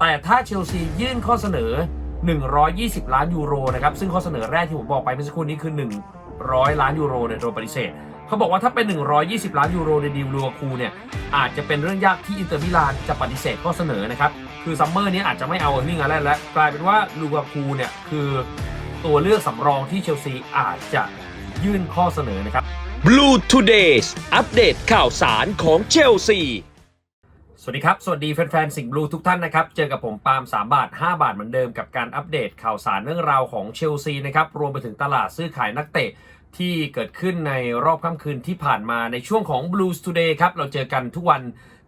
แต่ถ้าเชลซียื่นข้อเสนอ 120 ล้านยูโรนะครับซึ่งข้อเสนอแรกที่ผมบอกไปเมื่อสักครู่นี้คือ 100 ล้านยูโรเนี่ยโดนปฏิเสธเขาบอกว่าถ้าเป็น 120 ล้านยูโรในดีลลูอาคูเนี่ยอาจจะเป็นเรื่องยากที่อินเตอร์มิลานจะปฏิเสธข้อเสนอนะครับคือซัมเมอร์นี้อาจจะไม่เอาเออร์ลิงฮาแลนด์แล้วกลายเป็นว่าลูอาคูเนี่ยคือตัวเลือกสำรองที่เชลซีอาจจะยื่นข้อเสนอนะครับ Blue Todays อัปเดตข่าวสารของเชลซี สวัสดีครับ สวัสดีแฟนๆ สิงห์บลูทุกท่านนะครับ เจอกับผมปาล์ม3 บาท 5 บาทเหมือนเดิมกับการอัปเดตข่าวสารเรื่องราวของเชลซีนะครับ รวมไปถึงตลาดซื้อขายนักเตะที่เกิดขึ้นในรอบค่ำคืนที่ผ่านมาในช่วงของ Blues Today ครับ เราเจอกันทุกวัน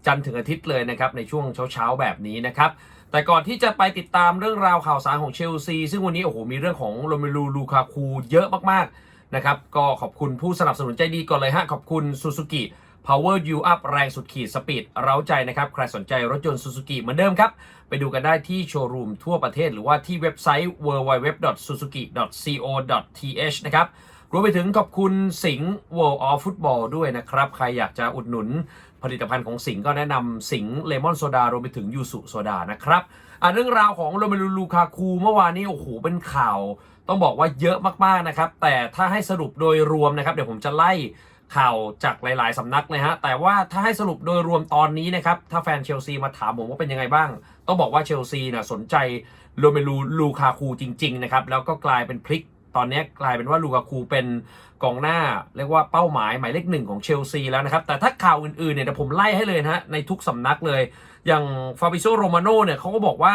จันทร์ถึงอาทิตย์เลยนะครับ ในช่วงเช้าๆ แบบนี้นะครับ แต่ก่อนที่จะไปติดตามเรื่องราวข่าวสารของเชลซีซึ่งวันนี้โอ้โหมีเรื่องของโรเมลูลูคาคูเยอะมากๆนะครับก็ขอบคุณผู้สนับสนุนใจดีก่อนเลยฮะขอบคุณซูซูกิ Power You Up แรงสุดขีดสปีดเร้าใจนะครับ ใครสนใจรถยนต์ซูซูกิเหมือนเดิมครับ ไปดูกันได้ที่โชว์รูมทั่วประเทศ หรือว่าที่เว็บไซต์ www.suzuki.co.th นะครับรวมไปถึงขอบคุณสิงห์ World of Football ด้วยนะครับ ใครอยากจะอุดหนุนผลิตภัณฑ์ของสิงห์ก็แนะนำสิงห์เลมอนโซดารวมไปถึงยูสุโซดานะครับเรื่องราวของโรเมลูลูคาคูเมื่อวานนี้โอ้โหเป็นข่าว ต้องบอกว่าเยอะมากๆนะครับ แต่ถ้าให้สรุปโดยรวมนะครับ เดี๋ยวผมจะไล่ ข่าวจากหลาย ๆ สำนักเลยฮะ แต่ว่าถ้าให้สรุปโดยรวมตอนนี้นะครับ ถ้าแฟนเชลซีมาถามผมว่าเป็นยังไงบ้าง ต้องบอกว่าเชลซีนะสนใจโรเมลูลูคาคูจริง ๆ นะครับ แล้วก็กลายเป็นพลิก ตอนนี้กลายเป็นว่าลูกาคูเป็นกองหน้า เรียกว่าเป้าหมายหมายเลขหนึ่งของเชลซีแล้วนะครับ แต่ถ้าข่าวอื่น ๆ เนี่ยเดี๋ยวผมไล่ให้เลยนะฮะ ในทุกสำนักเลย อย่างฟาบิโซโรมาโน่เนี่ยเขาก็บอกว่า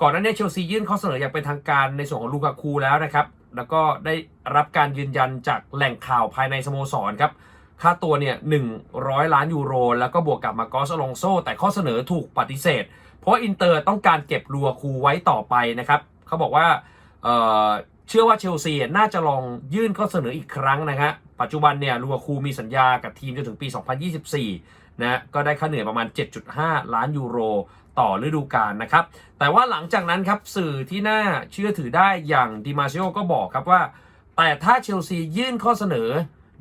ก่อนหน้านี้เชลซียื่นข้อเสนออย่างเป็นทางการในส่วนของลูกาคูแล้วนะครับ แล้วก็ได้รับการยืนยันจากแหล่งข่าวภายในสโมสรครับ ค่าตัวเนี่ย100 ล้านยูโร แล้วก็บวกกับมากอสอลองโซ แต่ข้อเสนอถูกปฏิเสธ เพราะอินเตอร์ต้องการเก็บลูอาคูไว้ต่อไปนะครับเขาบอกว่าเเชื่อว่าเชลซีน่าจะลองยื่นข้อเสนออีกครั้งนะฮะปัจจุบันเนี่ยลูอาคูมีสัญญากับทีมจนถึงปี 2024นะก็ได้ค่าเหนื่อยประมาณ 7.5 ล้านยูโรต่อฤดูกาลนะครับ แต่ว่าหลังจากนั้นครับสื่อที่น่าเชื่อถือได้อย่างดิมาซิโอก็บอกครับว่า แต่ถ้าเชลซียื่นข้อเสนอ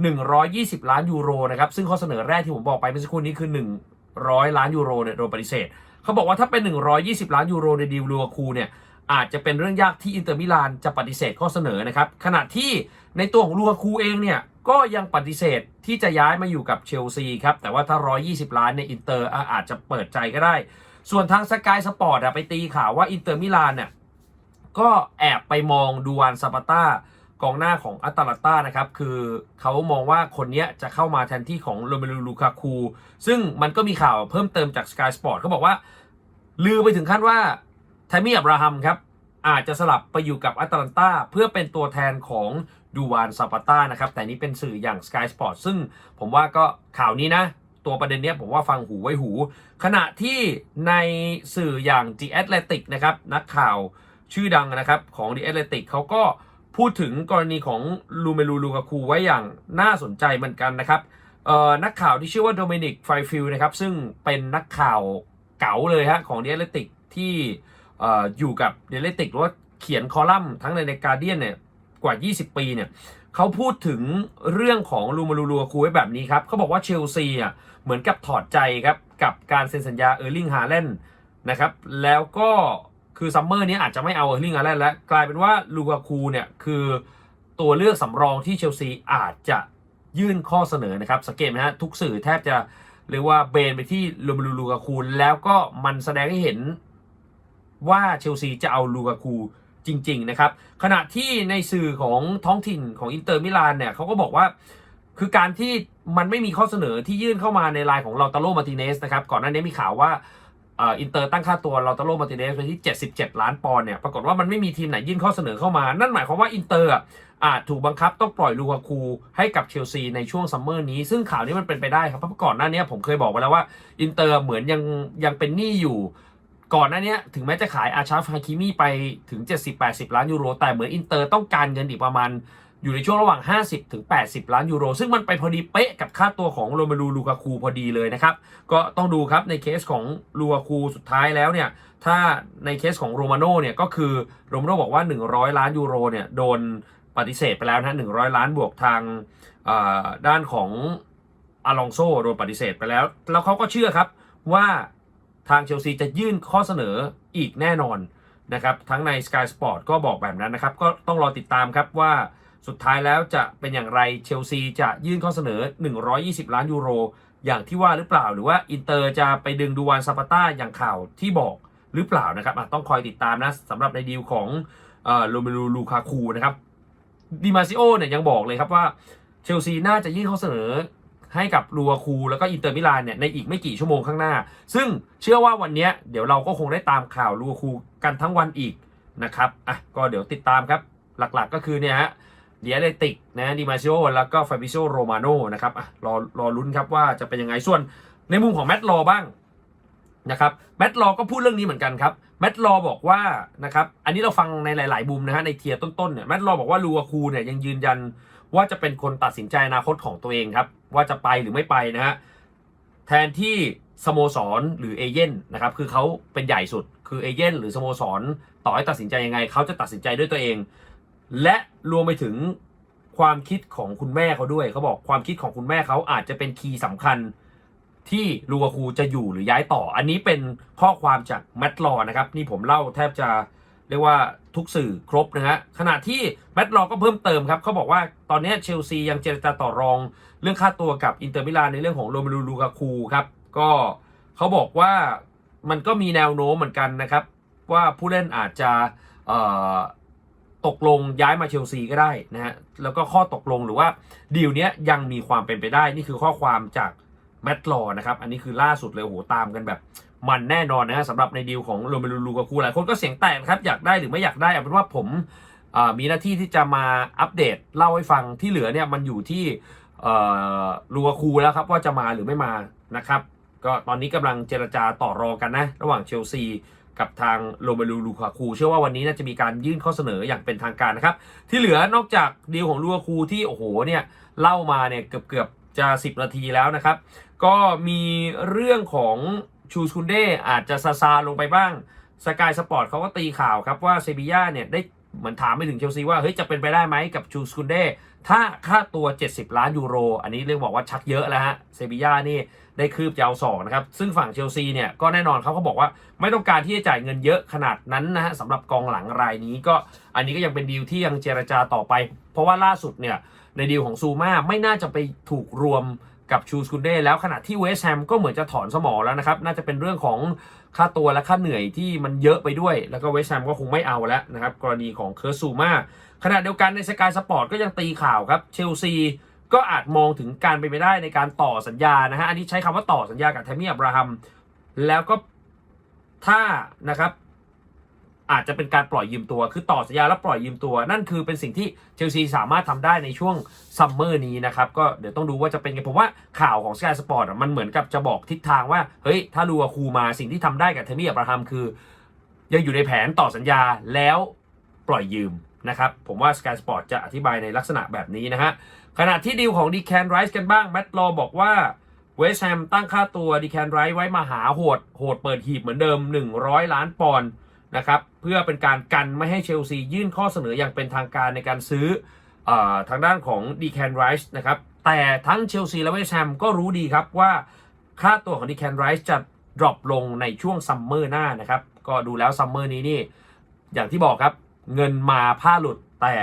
120 ล้านยูโรนะครับซึ่งข้อเสนอแรกที่ผมบอกไปเมื่อสักครู่นี้คือ 100 ล้านยูโรเนี่ยโดนปฏิเสธเขาบอกว่าถ้าเป็น 120 ล้านยูโรในดีลลูอาคูเนี่ยอาจจะเป็นเรื่องยากที่อินเตอร์มิลานจะปฏิเสธข้อเสนอนะครับขณะที่ในตัวของลูอาคูเองเนี่ยก็ยังปฏิเสธที่จะย้ายมาอยู่กับเชลซีครับแต่ว่าถ้า 120 ล้านเนี่ยอินเตอร์อาจจะเปิดใจก็ได้ ส่วนทางสกายสปอร์ตไปตีข่าวว่าอินเตอร์มิลานเนี่ยก็แอบไปมองดูวานซาปาต้า กองหน้าของอัตตาลันตานะครับ คือเขามองว่าคนนี้จะเข้ามาแทนที่ของโรเมลูลูคาคูซึ่งมันก็มีข่าวเพิ่มเติมจาก Sky Sport เขาบอกว่า ลือไปถึงขั้นว่าไทมี่อับราฮัมครับ อาจจะสลับไปอยู่กับอัตแลนตาเพื่อเป็นตัวแทนของดูวานซาปาต้านะครับ แต่นี้เป็นสื่ออย่าง Sky Sport ซึ่งผมว่าก็ข่าวนี้นะ ตัวประเด็นเนี้ยผมว่าฟังหูไว้หู ขณะที่ในสื่ออย่าง The Athletic นะครับนักข่าวชื่อดังนะครับของ The Athletic เขาก็ พูดถึงกรณีของลูเมลูลูกาคูไว้อย่างน่าสนใจเหมือนกันนะครับนักข่าวที่ชื่อว่าโดเมนิกไฟฟิลนะครับซึ่งเป็นนักข่าวเก๋าเลยฮะของ The Athletic ที่อ่อยู่กับ The Athletic หรือว่าเขียนคอลัมน์ทั้งในในการเดียนเนี่ยกว่า 20 ปีเนี่ยเขาพูดถึงเรื่องของลูมาลูลูกาคูไว้แบบนี้ครับเขาบอกว่าเชลซีอะเหมือนกับถอดใจครับกับการเซ็นสัญญาเออร์ลิงฮาแลนด์นะครับแล้วก็ คือซัมเมอร์นี้อาจจะไม่เอาเออร์ลิงฮาแลนด์แล้ว กลายเป็นว่าลูกาคูเนี่ยคือตัวเลือกสำรองที่เชลซีอาจจะยื่นข้อเสนอนะครับสังเกตไหมฮะทุกสื่อแทบจะเรียกว่าเบนไปที่ลูมลูลูกาคูแล้วก็มันแสดงให้เห็นว่าเชลซีจะเอาลูกาคูจริง ๆ นะครับ ขณะที่ในสื่อของท้องถิ่นของอินเตอร์มิลานเนี่ยเขาก็บอกว่าคือการที่มันไม่มีข้อเสนอที่ยื่นเข้ามาในไลน์ของลาตาโลมาติเนสนะครับ ก่อนหน้านี้มีข่าวว่า อินเตอร์ตั้งค่าตัวลาตาโลมาติเนสไปที่ 77 ล้านปอนด์เนี่ย ปรากฏว่ามันไม่มีทีมไหนยื่นข้อเสนอเข้ามา นั่นหมายความว่าอินเตอร์อะอาจถูกบังคับต้องปล่อยลูกาคูให้กับเชลซีในช่วงซัมเมอร์นี้ ซึ่งข่าวนี้มันเป็นไปได้ครับ เพราะก่อนหน้านี้ผมเคยบอกไปแล้วว่าอินเตอร์เหมือนยังยังเป็นหนี้อยู่ ก่อนหน้านี้ถึงแม้จะขายอาชาฟฮาคิมีไปถึง 70-80 ล้านยูโร แต่เหมือนอินเตอร์ต้องการเงินอีกประมาณ อยู่ในช่วงระหว่าง 50 ถึง 80 ล้านยูโร ซึ่งมันไปพอดีเป๊ะกับค่าตัวของโรเมลูลูกาคูพอดีเลยนะครับ ก็ต้องดูครับในเคสของลูกาคูสุดท้ายแล้วเนี่ย ถ้าในเคสของโรมาโน่เนี่ยก็คือโรมาโน่บอกว่า 100 ล้านยูโรเนี่ยโดนปฏิเสธไปแล้วนะ100 ล้านบวกทางด้านของอลองโซโดนปฏิเสธไปแล้ว แล้วเขาก็เชื่อครับว่าทางเชลซีจะยื่นข้อเสนออีกแน่นอนนะครับ ทั้งใน Sky Sport ก็บอกแบบนั้นนะครับ ก็ต้องรอติดตามครับว่า สุดท้ายแล้วจะเป็นอย่างไรเชลซีจะยื่นข้อเสนอ 120 ล้านยูโร อย่างที่ว่าหรือเปล่า หรือว่าอินเตอร์จะไปดึงดูวานซาปาต้าอย่างข่าวที่บอกหรือเปล่านะครับต้องคอยติดตามนะสำหรับในดีลของโรเมลูลูคาคูนะครับดิมาซิโอเนี่ยยังบอกเลยครับว่าเชลซีน่าจะยื่นข้อเสนอให้กับลูคาคูแล้วก็อินเตอร์มิลานเนี่ยในอีกไม่กี่ชั่วโมงข้างหน้า ซึ่งเชื่อว่าวันนี้เดี๋ยวเราก็คงได้ตามข่าวลูคาคูกันทั้งวันอีกนะครับอะก็เดี๋ยวติดตามครับหลักๆก็คือเนี่ยฮะ เดียเลติกนะดิมาซิโอแล้วก็ฟาบิโซโรมาโนนะครับอะรอรอลุ้นครับว่าจะเป็นยังไงส่วนในมุมของแมตต์ลอบ้างนะครับแมตต์ลอก็พูดเรื่องนี้เหมือนกันครับแมตต์ลอบอกว่านะครับอันนี้เราฟังในหลายๆมุมนะฮะในเทียร์ต้น ๆ เนี่ยแมตต์ลอบอกว่าลูอาคูเนี่ยยังยืนยันว่าจะเป็นคนตัดสินใจอนาคตของตัวเองครับ ว่าจะไปหรือไม่ไปนะฮะแทนที่สโมสรหรือเอเย่นนะครับคือเขาเป็นใหญ่สุดคือเอเย่นหรือสโมสรต่อให้ตัดสินใจยังไงเขาจะตัดสินใจด้วยตัวเอง และรวมไปถึงความคิดของคุณแม่เขาด้วยเขาบอกความคิดของคุณแม่เขาอาจจะเป็นคีย์สำคัญที่ลูกาคูจะอยู่หรือย้ายต่อ อันนี้เป็นข้อความจากแมตต์ลอนะครับ นี่ผมเล่าแทบจะเรียกว่าทุกสื่อครบนะฮะขณะที่แมตต์ลอก็เพิ่มเติมครับเขาบอกว่าตอนนี้เชลซียังเจรจาต่อรองเรื่องค่าตัวกับอินเตอร์มิลานในเรื่องของโรเมลูลูกาคูครับ ก็เขาบอกว่ามันก็มีแนวโน้มเหมือนกันนะครับ ว่าผู้เล่นอาจจะ ตกลงย้ายมาเชลซีก็ได้นะฮะแล้วก็ข้อตกลงหรือว่าดีลเนี้ยยังมีความเป็นไปได้นี่คือข้อความจากแมตต์ลอนะครับ อันนี้คือล่าสุดเลยโอ้โหตามกันแบบมันแน่นอนนะฮะสำหรับในดีลของโรเมลูลูกาคูหลายคนก็เสียงแตกครับ อยากได้หรือไม่อยากได้เอาเป็นว่าผมมีหน้าที่ที่จะมาอัปเดตเล่าให้ฟังที่เหลือเนี่ยมันอยู่ที่ลูกาคูแล้วครับว่าจะมาหรือไม่มานะครับ ก็ตอนนี้กำลังเจรจาต่อรองกันนะ ระหว่างเชลซี กับทางโรเมลูลูคาคูเชื่อว่าวันนี้น่าจะมีการยื่นข้อเสนออย่างเป็นทางการนะครับ ที่เหลือนอกจากดีลของลูคาคูที่โอ้โหเนี่ยเล่ามาเนี่ยเกือบเกือบๆจะ 10 นาทีแล้วนะครับ ก็มีเรื่องของชูสคุนเดอาจจะซาซาลงไปบ้างสกายสปอร์ตเขาก็ตีข่าวครับว่าเซบีย่าเนี่ยได้เหมือนถามไปถึงเชลซีว่าเฮ้ยจะเป็นไปได้ไหมกับชูสคุนเด ถ้าค่าตัว 70 ล้านยูโร อันนี้เรียกบอกว่าชักเยอะแล้วฮะ เซบีย่านี่ได้คืบจะเอาสองนะครับ ซึ่งฝั่งเชลซีเนี่ยก็แน่นอนเขาก็บอกว่าไม่ต้องการที่จะจ่ายเงินเยอะขนาดนั้นนะฮะสำหรับกองหลังรายนี้ก็อันนี้ก็ยังเป็นดีลที่ยังเจรจาต่อไป เพราะว่าล่าสุดเนี่ยในดีลของซูมาไม่น่าจะไปถูกรวม กับชูสกุนเดแล้วขณะที่เวสแฮมก็เหมือนจะถอนสมอแล้วนะครับ น่าจะเป็นเรื่องของค่าตัวและค่าเหนื่อยที่มันเยอะไปด้วย แล้วก็เวสแฮมก็คงไม่เอาแล้วนะครับ กรณีของเคิร์ซูมาขณะเดียวกันในสกายสปอร์ตก็ยังตีข่าวครับเชลซีก็อาจมองถึงการเป็นไปได้ในการต่อสัญญานะฮะอันนี้ใช้คำว่าต่อสัญญากับแทมมี่อับราฮัมแล้วก็ถ้านะครับ อาจจะเป็นการปล่อยยืมตัว คือต่อสัญญาแล้วปล่อยยืมตัว นั่นคือเป็นสิ่งที่เชลซีสามารถทำได้ในช่วงซัมเมอร์นี้นะครับ ก็เดี๋ยวต้องดูว่าจะเป็นไงผมว่าข่าวของ Sky Sport อะมันเหมือนกับจะบอกทิศทางว่า เฮ้ย ถ้าลูอาคูมาสิ่งที่ทำได้กับแทมี่อับราฮัมคือ ยังอยู่ในแผนต่อสัญญาแล้วปล่อยยืมนะครับ ผมว่า Sky Sport จะอธิบายในลักษณะแบบนี้นะฮะ ขณะที่ดีลของดีแคนไรส์กันบ้างแมตต์ลอบอกว่าเวสแฮมตั้งค่าตัวดีแคนไรส์ไว้มาหาโหดโหดเปิดหีบเหมือนเดิม 100 ล้านปอนด์ นะครับเพื่อเป็นการกันไม่ให้เชลซียื่นข้อเสนออย่างเป็นทางการในการซื้ออทางด้านของดีแคนไรส์นะครับแต่ทั้งเชลซีและเวสต์แฮมก็รู้ดีครับว่าค่าตัวของดีแคนไรส์จะดรอปลงในช่วงซัมเมอร์หน้านะครับก็ดูแล้วซัมเมอร์นี้นี่อย่างที่บอกครับเงินมาผ้าหลุดแต่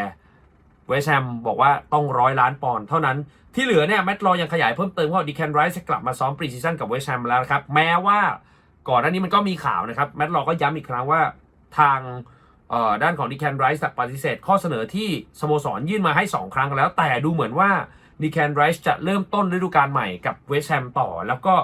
เวสต์แฮมบอกว่าต้องร้อยล้านปอนด์เท่านั้น ที่เหลือเนี่ยแมตต์ลอยังขยายเพิ่มเติมว่าดีแคนไรส์จะกลับมาซ้อมปรีซีซั่นกับเวสต์แฮมแล้วนะครับ แม้ว่า ก่อนหน้านี้มันก็มีข่าวนะครับ แมตต์ลอก็ย้ำอีกครั้งว่าทางด้านของดีแคนไรส์ปฏิเสธข้อเสนอที่สโมสรยื่นมาให้ 2 ครั้งแล้ว แต่ดูเหมือนว่าดีแคนไรส์จะเริ่มต้นฤดูกาลใหม่กับเวสต์แฮมต่อ แล้วก็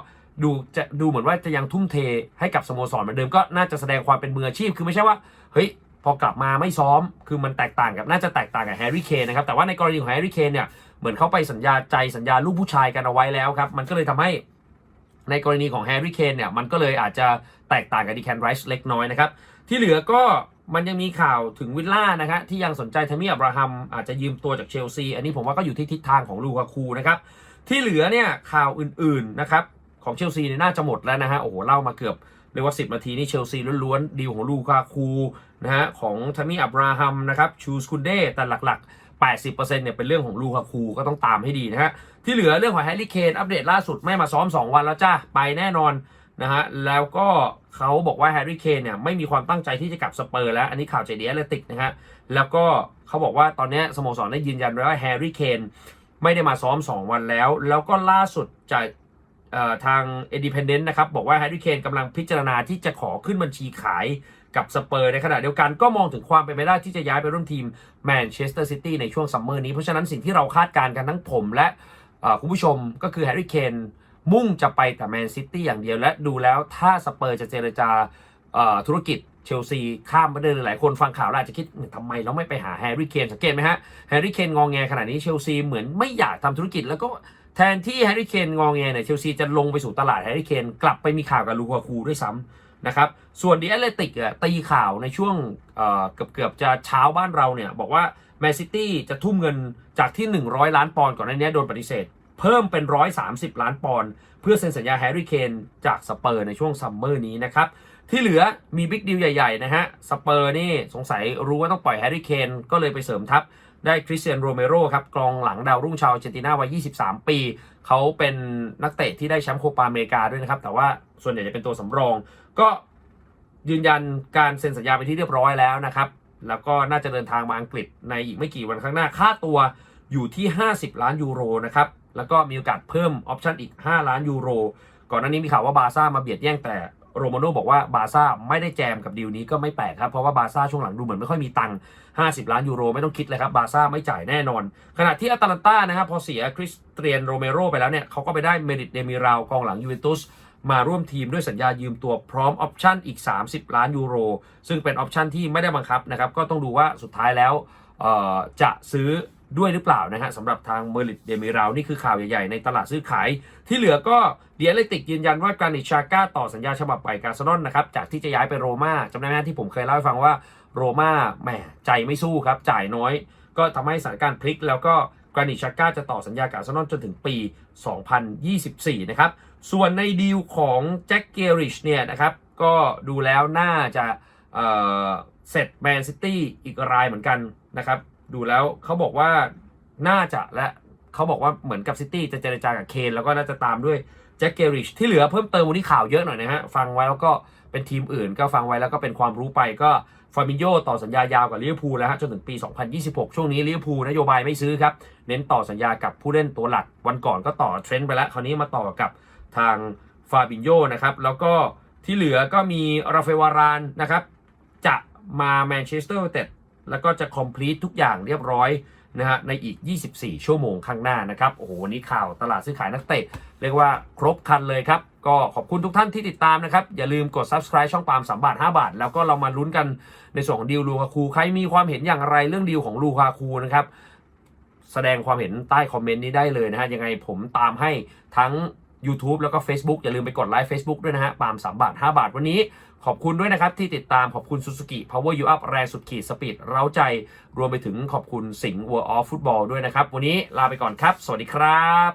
ดูจะดูเหมือนว่าจะยังทุ่มเทให้กับสโมสรเหมือนเดิมก็น่าจะแสดงความเป็นมืออาชีพ คือไม่ใช่ว่าเฮ้ยพอกลับมาไม่ซ้อม คือมันแตกต่างกับน่าจะแตกต่างกับแฮร์รี่เคนนะครับแต่ว่าในกรณีของแฮร์รี่เคนเนี่ยเหมือนเขาไปสัญญาใจสัญญาลูกผู้ชายกันเอาไว้แล้วครับมันก็เลยทำให้ ในกรณีของแฮร์รี่เคนเนี่ยมันก็เลยอาจจะแตกต่างกับดีแคนไรส์เล็กน้อยนะครับ ที่เหลือก็มันยังมีข่าวถึงวิลล่านะครับที่ยังสนใจทามีอับราฮัมอาจจะยืมตัวจากเชลซี อันนี้ผมว่าก็อยู่ที่ทิศทางของลูกาคูนะครับ ที่เหลือเนี่ยข่าวอื่นๆนะครับของเชลซีเนี่ยน่าจะหมดแล้วนะฮะโอ้โหเล่ามาเกือบเรียกว่า 10 นาทีนี่เชลซีล้วนๆดีลของลูกาคูนะฮะของทามีอับราฮัมนะครับชูสคุนเดแต่หลักๆ 80%เนี่ยเป็นเรื่องของลูกาคูก็ต้องตามให้ดีนะฮะที่เหลือเรื่องของแฮร์รี่เคนอัปเดตล่าสุดไม่มาซ้อม 2 วันแล้วจ้าไปแน่นอนนะฮะแล้วก็เขาบอกว่าแฮร์รี่เคนเนี่ยไม่มีความตั้งใจที่จะกลับสเปอร์แล้ว อันนี้ข่าวจดีแอตเลติกนะฮะแล้วก็เขาบอกว่าตอนนี้สโมสรได้ยืนยันไว้ว่าแฮร์รี่เคนไม่ได้มาซ้อม 2 วันแล้ว แล้วก็ล่าสุดจากทางเอดิเพนเดนต์นะครับบอกว่าแฮร์รี่เคนกำลังพิจารณาที่จะขอขึ้นบัญชีขาย กับสเปอร์ในขณะเดียวกันก็มองถึงความเป็นไปได้ที่จะย้ายไปร่วมทีมแมนเชสเตอร์ซิตี้ในช่วงซัมเมอร์นี้เพราะฉะนั้นสิ่งที่เราคาดการณ์กันทั้งผมและคุณผู้ชมก็คือแฮร์รี่เคนมุ่งจะไปแต่แมนซิตี้อย่างเดียวและดูแล้วถ้าสเปอร์จะเจรจาธุรกิจเชลซีข้ามประเด็นหลายคนฟังข่าวแล้วอาจจะคิดทำไมเราไม่ไปหาแฮร์รี่เคนสังเกตไหมฮะแฮร์รี่เคนงองแงขนาดนี้เชลซีเหมือนไม่อยากทำธุรกิจแล้วก็แทนที่แฮร์รี่เคนงองแงเนี่ยเชลซีจะลงไปสู่ตลาดแฮร์รี่เคนกลับไปมีข่าวกับลูกาคูด้วยซ้ำ นะครับ ส่วนดีแอตเลติกอะตีข่าวในช่วงเกือบเกือบจะเช้าบ้านเราเนี่ย บอกว่าแมนซิตี้จะทุ่มเงินจากที่ 100 ล้านปอนด์ก่อนหน้านี้โดนปฏิเสธ เพิ่มเป็น 130 ล้านปอนด์เพื่อเซ็นสัญญาแฮร์รี่เคนจากสเปอร์ในช่วงซัมเมอร์นี้นะครับ ที่เหลือมีบิ๊กดีลใหญ่ๆนะฮะสเปอร์นี่สงสัยรู้ว่าต้องปล่อยแฮร์รี่เคนก็เลยไปเสริมทัพได้คริสเตียนโรเมโรครับกองหลังดาวรุ่งชาวเจนตินาวัย 23 ปี เขาเป็นนักเตะที่ได้แชมป์โคปาอเมริกาด้วยนะครับ แต่ว่า ส่วนใหญ่จะเป็นตัวสำรอง ก็ยืนยันการเซ็นสัญญาไปที่เรียบร้อยแล้วนะครับ แล้วก็น่าจะเดินทางมาอังกฤษในอีกไม่กี่วันข้างหน้า ค่าตัวอยู่ที่ 50 ล้านยูโรนะครับ แล้วก็มีโอกาสเพิ่มออปชันอีก 5 ล้านยูโร ก่อนหน้านี้มีข่าวว่าบาร์ซ่ามาเบียดแย่งแต่โรมาโน่บอกว่าบาร์ซ่าไม่ได้แจมกับดีลนี้ก็ไม่แปลกครับ เพราะว่าบาร์ซ่าช่วงหลังดูเหมือนไม่ค่อยมีตังค์ 50 ล้านยูโรไม่ต้องคิดเลยครับ บาร์ซ่าไม่จ่ายแน่นอน ขณะที่อาตาลันต้านะครับพอเสียคริสเตียนโรเมโรไปแล้วเนี่ยเขาก็ไปได้เมดิตเดมิราวกองหลังยูเวนตุส มาร่วมทีมด้วยสัญญายืมตัวพร้อมออปชั่นอีก 30 ล้านยูโร ซึ่งเป็นออปชั่นที่ไม่ได้บังคับนะครับ ก็ต้องดูว่าสุดท้ายแล้วจะซื้อด้วยหรือเปล่านะฮะสำหรับทางเมริตเดมิราวนี่คือข่าวใหญ่ ๆ ในตลาดซื้อขาย ที่เหลือก็เดียเลติกยืนยันว่าการนิชาก้าต่อสัญญาฉบับใหม่กาซานอนนะครับ จากที่จะย้ายไปโรม่าจำได้ไหมที่ผมเคยเล่าให้ฟังว่าโรม่าแหมใจไม่สู้ครับจ่ายน้อย ก็ทำให้สถานการณ์พลิกแล้วก็ กรานิชาก้าจะต่อสัญญากับอาร์เซนอลจนถึงปี 2024 นะครับ ส่วนในดีลของแจ็คเกริชเนี่ยนะครับก็ดูแล้วน่าจะเเสร็จแมนซิตี้อีกรายเหมือนกันนะครับ ดูแล้วเขาบอกว่าน่าจะและเขาบอกว่าเหมือนกับซิตี้จะเจรจากับเคนแล้วก็น่าจะตามด้วยแจ็คเกริชที่เหลือเพิ่มเติมวันนี้ข่าวเยอะหน่อยนะฮะฟังไว้แล้วก็เป็นทีมอื่นก็ฟังไว้แล้วก็เป็นความรู้ไปก็ ฟาบิโยต่อสัญญายาวกับลิเวอร์พูลแล้วฮะจนถึงปี 2026 ช่วงนี้ลิเวอร์พูลนโยบายไม่ซื้อครับ เน้นต่อสัญญากับผู้เล่นตัวหลัก วันก่อนก็ต่อเทรนต์ไปแล้ว คราวนี้มาต่อกับทางฟาบิโยนะครับ แล้วก็ที่เหลือก็มีราเฟวารานนะครับ จะมาแมนเชสเตอร์ยูไนเต็ดแล้วก็จะคอมพลีททุกอย่างเรียบร้อย นะฮะในอีก 24 ชั่วโมงข้างหน้านะครับโอ้โหวันนี้ข่าวตลาดซื้อขายนักเตะ เรียกว่าครบครันเลยครับ ก็ขอบคุณทุกท่านที่ติดตามนะครับ อย่าลืมกด subscribe ช่องปาล์ม3บาท 5 บาท แล้วก็เรามาลุ้นกันในส่วนของดีลลูคาคูใครมีความเห็นอย่างไรเรื่องดีลของลูคาคูนะครับแสดงความเห็นใต้คอมเมนต์นี้ได้เลยนะฮะยังไงผมตามให้ทั้ง YouTube แล้วก็ Facebook อย่าลืมไปกดไลค์ Facebook ด้วยนะฮะปาล์ม3บาท 5 บาทวันนี้ ขอบคุณด้วยนะครับที่ติดตามขอบคุณ Suzuki Power You Up แรงสุดขีดสปีดเร้าใจ รวมไปถึงขอบคุณสิงห์ World of Football ด้วยนะครับ วันนี้ลาไปก่อนครับ สวัสดีครับ